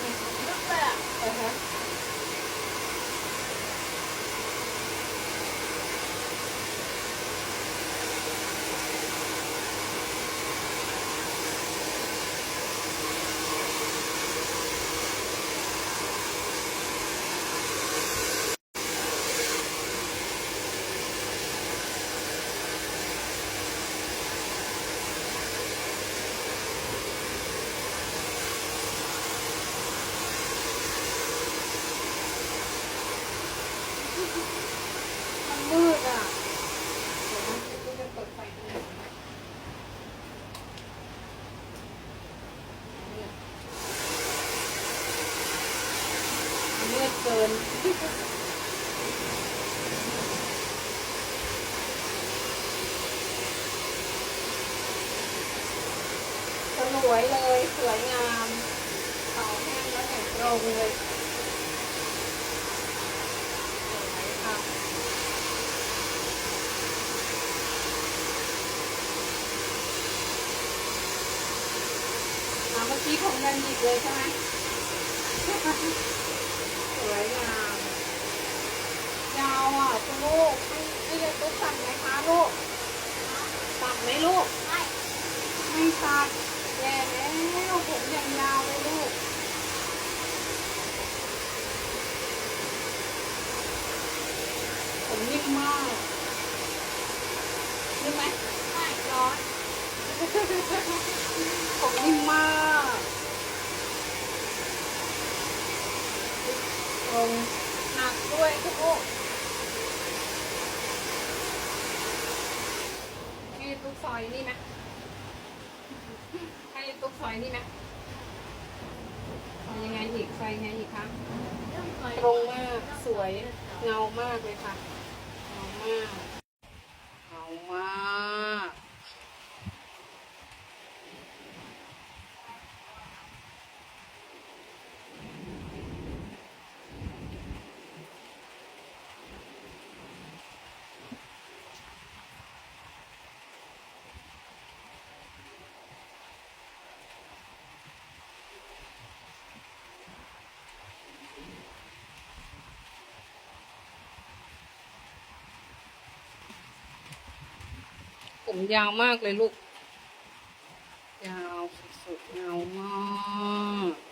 嗯，对呀。嗯哼。 เกินสวยเลย สวยงามเขาแห้งแล้วแต่งตรงเลยสวยค่ะอ่าเมื่อกี้ของเงินหยิบเลยใช่ไหม สวยงามยาวอะคุณลูกให้ให้ยายตุ๊กตัดไหมคะลูกตัดไหมลูกไม่ไม่ตัดแย่แล้วผมย่างยาวเลยลูกผมนิ่มมากนิ่ไหมไม่ร้อนผมนิ่มมาก งหนักด้วยทุกคนให้ตุ๊กซอยนี่ไหมให้ตุ๊กซอยนี่ไหมเอายังไงอีกซอยยังไงอีกคะตรงมากสวยเงามากเลยค่ะเงามาก มยาวมากเลยลูก ยาวสุดๆยาวมาก